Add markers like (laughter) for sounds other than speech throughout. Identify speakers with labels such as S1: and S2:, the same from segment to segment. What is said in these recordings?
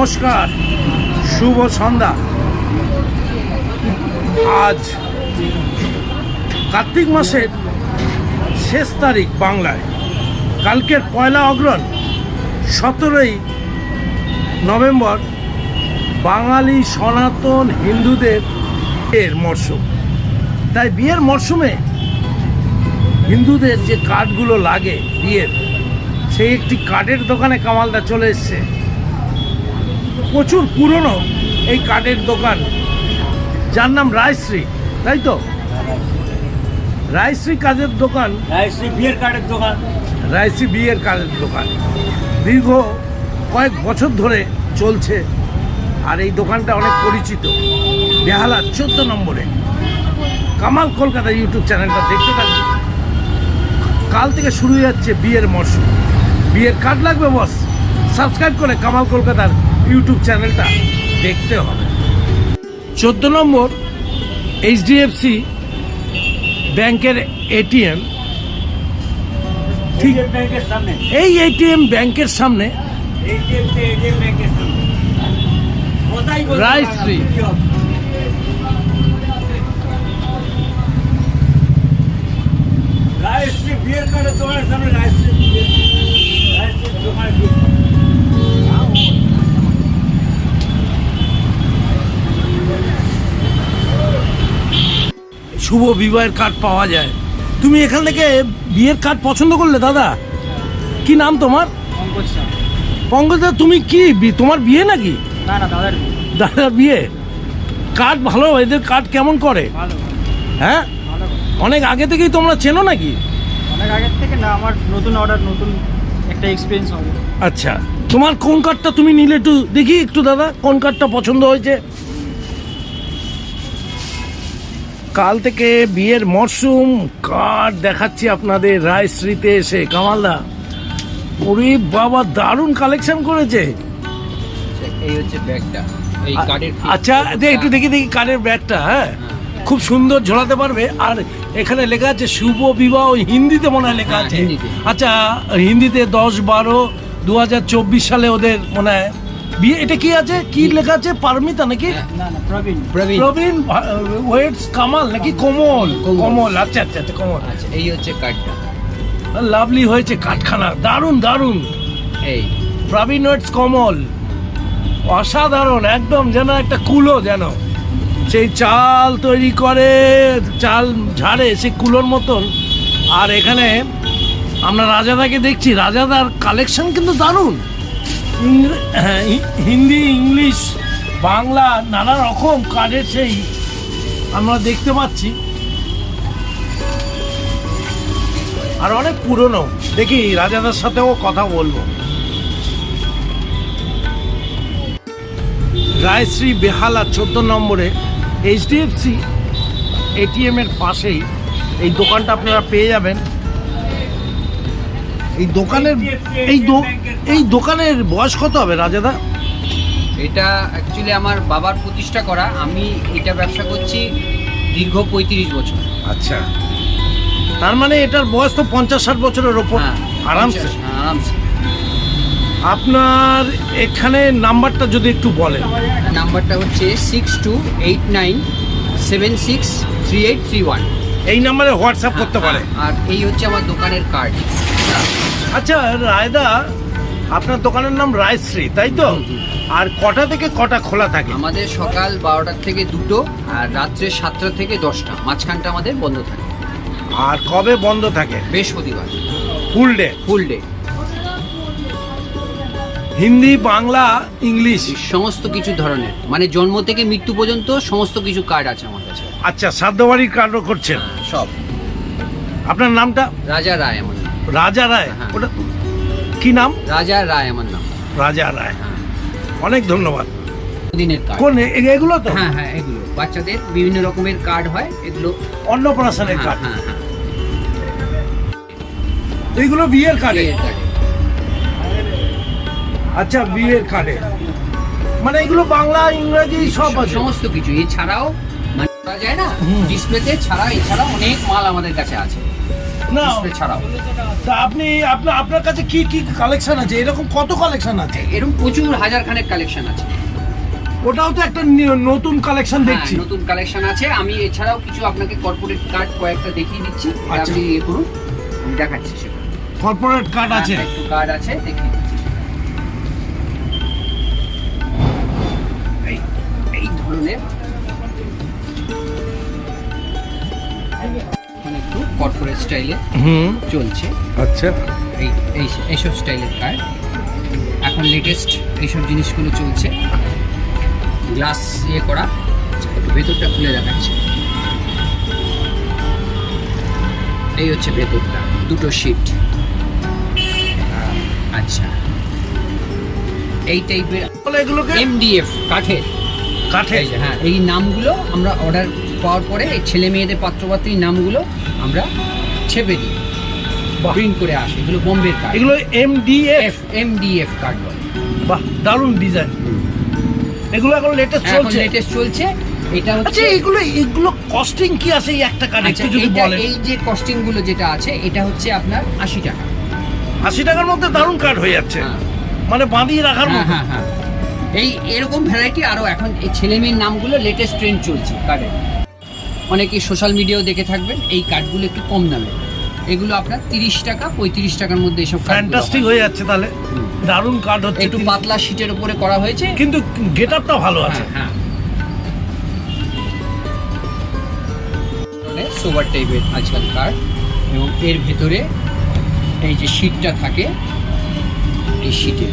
S1: নমস্কার, শুভ সন্ধ্যা। আজ কার্তিক মাসের শেষ তারিখ বাংলায়। কালকের পয়লা অগ্রণ, সতেরোই নভেম্বর, বাঙালি সনাতন হিন্দুদের এর মরশুম। তাই বিয়ের মরশুমে হিন্দুদের যে কার্ডগুলো লাগে বিয়ের, সেই একটি কার্ডের দোকানে কামালদা চলে এসছে। প্রচুর পুরনো এই কাঠের দোকান। যার নাম রায়শ্রী তাই তো? রায়শ্রী কাজের দোকান।
S2: রায়শ্রী বিয়ের কার্ডের দোকান।
S1: রায়শ্রী বিয়ের কাজের দোকান। দীর্ঘ কয়েক বছর ধরে চলছে আর এই দোকানটা অনেক পরিচিত। বেহালা চোদ্দ নম্বরে। কামাল কলকাতা ইউটিউব চ্যানেলটা দেখতে থাকুন। কাল থেকে শুরু হয়ে যাচ্ছে বিয়ের মরশুম। বিয়ের কার্ড লাগবে বস। সাবস্ক্রাইব করে কামাল কলকাতার ইউটিউব চ্যানেলটা দেখতে হবে। চোদ্দ নম্বর এইচডিএফসি ব্যাংকের এটিএম ঠিক
S2: সামনে।
S1: এই এটিএম ব্যাংকের সামনে
S2: এটিএম তে এটিএম ব্যাংকের সামনে। কোথায় বলতে
S1: শুভ বিবাহের কার্ড পাওয়া যায়। তুমি এখান থেকে বিয়ের কার্ড পছন্দ করলে দাদা? কি নাম তোমার? পঙ্কজ তুমি কি তোমার বিয়ে নাকি?
S3: দাদার বিয়ে।
S1: কার্ড ভালো এদের কার্ড কেমন করে? হ্যাঁ? অনেক আগে থেকেই তোমরা চেনো নাকি?
S3: অনেক আগের থেকে না আমার নতুন অর্ডার নতুন একটা এক্সপিরিয়েন্স হবে।
S1: আচ্ছা তোমার কোন কার্ডটা তুমি নিলে একটু দেখি একটু দাদা কোন কার্ডটা পছন্দ হয়েছে? কাল থেকে বিয়ের মরশুম কার্ড দেখাচ্ছি আপনাদের রায়শ্রীতে এসে কামালদা? ওরে বাবা দারুণ কালেকশন করেছে।
S4: এই হচ্ছে ব্যাগটা এই কার্ডের
S1: আচ্ছা একটু দেখি দেখি কার্ডের ব্যাগটা হ্যাঁ? খুব সুন্দর ঝোলাতে পারবে। আর এখানে লেখা আছে শুভ বিবাহ হিন্দিতে মনে হয় লেখা
S4: হ্যাঁ,
S1: আছে। আচ্ছা হিন্দিতে দশ বারো দু হাজার চব্বিশ সালে ওদের মনে হয় বিয়ে এটা কি আছে? কি লেখা আছে? পারমিতা নাকি?
S4: হ্যাঁ।
S3: প্রবীণ।
S4: প্রবীণ।
S1: ওয়েটস কামাল নাকি কোমল?
S4: কোমল।
S1: আচ্ছা আচ্ছা আচ্ছা কোমল।
S4: আচ্ছা এই হচ্ছে কার্ডটা
S1: লাভলি হয়েছে কাঠখানা। দারুণ দারুণ।
S4: এই।
S1: প্রবীণ ওয়েটস কমল। অসাধারণ একদম যেন একটা কুলো যেন। সেই চাল তৈরি করে চাল ঝাড়ে সেই কুলোর মতন। আর এখানে আমরা রাজাদাকে দেখছি। রাজাদার কালেকশন কিন্তু দারুণ। (clears throat) হিন্দি ইংলিশ, বাংলা, নানা রকম কার্ডের সেই আমরা দেখতে পাচ্ছি। আর অনেক পুরনো। দেখি রাজাদার সাথেও কথা বলব। রায়শ্রী বেহালা চোদ্দ নম্বরে এইচডিএফসি এটিএম এর পাশেই এই দোকানটা আপনারা পেয়ে যাবেন। এই দোকানের এই দো- এই দোকানের বয়স কত হবে রাজাদা?
S4: এটা অ্যাকচুয়ালি আমার বাবার প্রতিষ্ঠা করা। আমি এটা ব্যবসা করছি দীর্ঘ পঁয়ত্রিশ বছর।
S1: আচ্ছা। তার মানে এটার বয়স তো পঞ্চাশ ষাট বছরের ওপর।
S4: হ্যাঁ
S1: আরামসে।
S4: হ্যাঁ, আরামসে।
S1: আপনার এখানে নাম্বারটা যদি একটু বলেন।
S4: নাম্বারটা হচ্ছে six two eight nine seven six three eight three one.
S1: এই নাম্বারে হোয়াটসঅ্যাপ করতে পারে।
S4: আর এই হচ্ছে আমার দোকানের কার্ড।
S1: আচ্ছা রায়দা আপনার দোকানের নাম রায়শ্রী তাই তো। আর কটা থেকে কটা খোলা থাকে?
S4: আমাদের সকাল বারোটার থেকে দুটো আর রাত্রে সাতটা থেকে দশটা। মাঝখানটা আমাদের বন্ধ থাকে।
S1: আর কবে বন্ধ থাকে?
S4: বৃহস্পতিবার।
S1: Full day
S4: full day
S1: Hindi Bangla English?
S4: সমস্ত কিছু ধরনের। মানে জন্ম থেকে মৃত্যু পর্যন্ত সমস্ত কিছু কার্ড আছে আমার কাছে।
S1: আচ্ছা সাধ্যবাড়ির কার্ডও করছেন।
S4: হ্যাঁ, সব।
S1: আপনার নামটা?
S4: রাজা রায় আমার
S1: রাজা রায়?
S4: হ্যাঁ।
S1: ওটা কি নাম?
S4: রাজা রায় আমার নাম।
S1: রাজা রায়।
S4: হ্যাঁ।
S1: অনেক ধন্যবাদ।
S4: দিনের কার্ড।
S1: কোন এ- এগুলো তো?
S4: হ্যাঁ হ্যাঁ এগুলো। বাচ্চাদের বিভিন্ন রকমের কার্ড হয় এগুলো।
S1: অন্নপ্রাশনের
S4: হ্যাঁ
S1: কার্ড।
S4: হ্যাঁ হ্যাঁ।
S1: এইগুলো বিয়ের কার্ডে?
S4: বিয়ের
S1: আচ্ছা বিয়ের কার্ডে। মানে এগুলো বাংলা ইংরেজি সব আছে।
S4: সমস্ত কিছু। এছাড়াও মানে বলা যায় না
S1: হুম।
S4: ডিসপ্লেতে ছাড়া এছাড়াও অনেক মাল আমাদের কাছে আছে।
S1: না
S4: ডিসপ্লে ছাড়াও।
S1: তা আপনি আপনার আপনার কাছে কি কি কালেকশন আছে? এরকম কত কালেকশন আছে?
S4: এরকম প্রচুর হাজার খানেক কালেকশন আছে।
S1: ওটাও তো একটা নতুন কালেকশন
S4: হ্যাঁ,
S1: দেখছি।
S4: নতুন কালেকশন আছে। আমি এছাড়াও কিছু আপনাকে কর্পোরেট কার্ড কয়েকটা দেখিয়ে দিচ্ছি।
S1: আচ্ছা।
S4: আপনি ইয়ে করুন আমি দেখাচ্ছি সেটা
S1: কর্পোরেট কার্ড আছে।
S4: একটু কার্ড আছে দেখিয়ে দিচ্ছি। এই ধরনের। কর্পোরেট স্টাইলে
S1: হুম।
S4: চলছে।
S1: আচ্ছা।
S4: এই এই এইসব স্টাইলের কার্ড এখন লেটেস্ট এইসব জিনিসগুলো চলছে। গ্লাস ইয়ে করা ভেতরটা খুলে দেখাচ্ছি। এই হচ্ছে ভেতরটা দুটো শিট আচ্ছা। এই টাইপের এমডিএফ কাঠের।
S1: কাঠে
S4: যে, হ্যাঁ এই নামগুলো আমরা অর্ডার পাওয়ার পরে এই ছেলে মেয়েদের পাত্রপাত্রীর নামগুলো আমরা ছেপে দিই। প্রিন্ট করে আসে। এগুলো বোম্বের কার্ড
S1: এগুলো এমডিএফ
S4: এফ এমডিএফ কার্ড বলে।
S1: বাহ দারুণ ডিজাইন এগুলো এখন লেটেস্ট
S4: এখন
S1: চলছে?
S4: লেটেস্ট চলছে। এটা
S1: আচ্ছা
S4: হচ্ছে
S1: এগুলো এগুলো কস্টিং কি আছে এই একটা কার্ড
S4: আচ্ছা
S1: একটু যদি বলেন।
S4: এই যে কস্টিংগুলো যেটা আছে এটা হচ্ছে আপনার আশি টাকা।
S1: আশি টাকার মধ্যে দারুণ কার্ড হয়ে যাচ্ছে।
S4: হ্যাঁ।
S1: মানে বাঁধিয়ে রাখার
S4: হ্যাঁ
S1: মতো।
S4: হ্যাঁ হ্যাঁ। এই এরকম ভ্যারাইটি আরও এখন এই ছেলে মেয়ের নামগুলো লেটেস্ট ট্রেন্ড চলছে কার্ডের অনেকে সোশ্যাল মিডিয়াও দেখে থাকবেন এই কার্ডগুলো একটু কম দামে। এগুলো আপনার তিরিশ টাকা পঁয়ত্রিশ টাকার মধ্যে এসব
S1: ফ্যান্টাস্টিক
S4: হয়ে
S1: যাচ্ছে তাহলে। দারুণ কার্ড হচ্ছে
S4: একটু পাতলা শিটের উপরে করা হয়েছে।
S1: কিন্তু গেট আপটা ভালো আছে।
S4: হ্যাঁ। সোভার টাইপের আজকাল কার্ড এবং এর ভেতরে এই যে শিটটা থাকে এই শিটে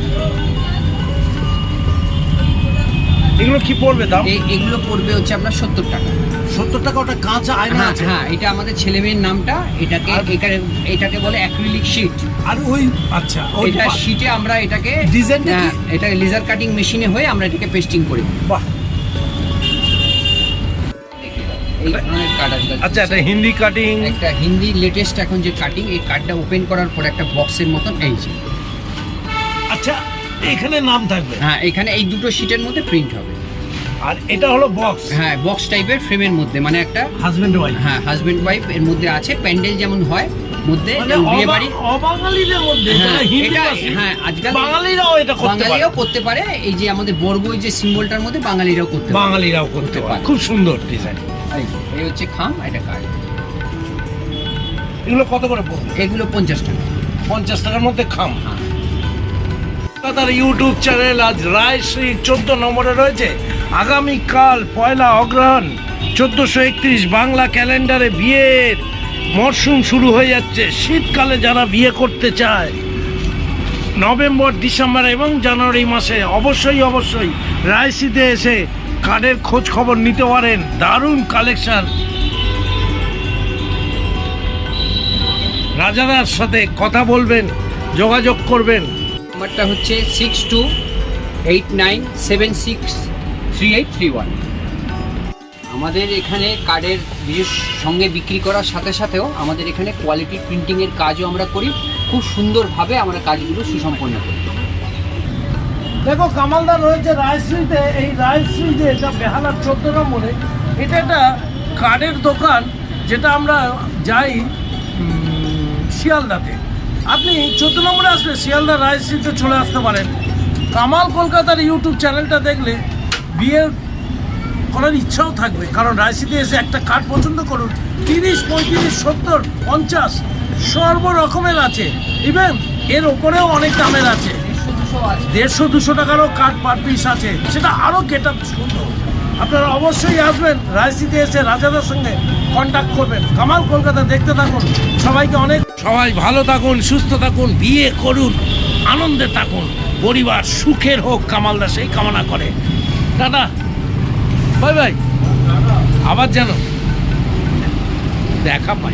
S1: এগুলো কি পড়বে দাম?
S4: এগুলো পড়বে হচ্ছে আপনার সত্তর টাকা।
S1: সত্তর টাকা ওটা কাঁচা আয়না
S4: হ্যাঁ
S1: আছে?
S4: হ্যাঁ এটা আমাদের ছেলে মেয়ের নামটা এটাকে এখানে এটাকে বলে অ্যাক্রিলিক শিট
S1: আর ওই আচ্ছা ওই
S4: এটা শিটে আমরা এটাকে
S1: ডিজাইনটা কি?
S4: হ্যাঁ, এটা লেজার কাটিং মেশিনে হয়ে আমরা এটাকে পেস্টিং করি।
S1: বাহ। আচ্ছা এটা হিন্দি কাটিং
S4: একটা হিন্দি লেটেস্ট এখন যে কাটিং এই কার্ডটা ওপেন করার পর একটা বক্সের মতন এই
S1: আচ্ছা এখানে নাম থাকবে।
S4: হ্যাঁ এখানে এই দুটো শিটের মধ্যে প্রিন্ট হবে।
S1: আর এটা হলো বক্স
S4: হ্যাঁ বক্স টাইপের ফ্রেমের মধ্যে মানে একটা
S1: হাজবেন্ড ওয়াইফ
S4: হ্যাঁ হাজবেন্ড ওয়াইফ এর মধ্যে আছে প্যান্ডেল যেমন হয় মধ্যে
S1: মানে
S4: বিয়ে বাড়ি
S1: অবাঙালিদের মধ্যে
S4: হ্যাঁ, এটা- হ্যাঁ, আজকাল-
S1: বাঙালিরাও এটা করতে পারে।
S4: বাঙালিরাও করতে পারে এই যে আমাদের বর্গই যে সিম্বলটার মধ্যে বাঙালিরাও করতে পারে।
S1: বাঙালিরাও করতে পারে। খুব সুন্দর ডিজাইন
S4: এই হচ্ছে খাম এটা কার্ড
S1: এগুলো কত করে পড়বে?
S4: এগুলো পঞ্চাশ টাকা।
S1: পঞ্চাশ টাকার মধ্যে খাম।
S4: হ্যাঁ।
S1: তার ইউটিউব চ্যানেল আজ রায়শ্রী চোদ্দ নম্বরে রয়েছে। আগামীকাল পয়লা অগ্রহণ চোদ্দোশো একত্রিশ বাংলা ক্যালেন্ডারে বিয়ের মরশুম শুরু হয়ে যাচ্ছে। শীতকালে যারা বিয়ে করতে চায়, নভেম্বর, ডিসেম্বর এবং জানুয়ারি মাসে অবশ্যই অবশ্যই রায়শ্রীতে এসে কার্ডের খোঁজ খবর নিতে পারেন। দারুণ কালেকশন রাজাদার সাথে কথা বলবেন, যোগাযোগ করবেন।
S4: নাম্বারটা হচ্ছে six two eight nine seven six three eight three one আমাদের এখানে কার্ডের বিশেষ সঙ্গে বিক্রি করার সাথে সাথেও আমাদের এখানে কোয়ালিটি প্রিন্টিংয়ের কাজও আমরা করি, খুব সুন্দরভাবে আমরা কাজগুলো সুসম্পন্ন করি।
S1: দেখো কামালদার রয়েছে রায়শ্রীতে এই রায়শ্রী যে এটা বেহালার চোদ্দ নম্বরে। এটা একটা কার্ডের দোকান, যেটা আমরা যাই শিয়ালদাতে। আপনি চোদ্দ নম্বরে আসলে শিয়ালদা রায়শ্রীতে চলে আসতে পারেন। কামাল কলকাতার ইউটিউব চ্যানেলটা দেখলে বিয়ে করার ইচ্ছাও থাকবে। কারণ রায়শ্রীতে এসে একটা কার্ড পছন্দ করুন, তিরিশ, পঁয়ত্রিশ, সত্তর, পঞ্চাশ সর্ব রকমের আছে। ইভেন এর ওপরেও অনেক দামের আছে। দেড়শো, দুশো টাকারও কার্ড পার পিস আছে। সেটা আরও গেট আপ সুন্দর আপনারা অবশ্যই আসবেন রায়সিতে এসে রাজাদের সঙ্গে কন্ট্যাক্ট করবেন। কামাল কলকাতা দেখতে থাকুন। সবাইকে অনেক সবাই ভালো থাকুন, সুস্থ থাকুন, বিয়ে করুন, আনন্দে থাকুন, পরিবার সুখের হোক কামালদা সেই কামনা করে। Ta ta. Bye bye. আবার যেন দেখা পাই।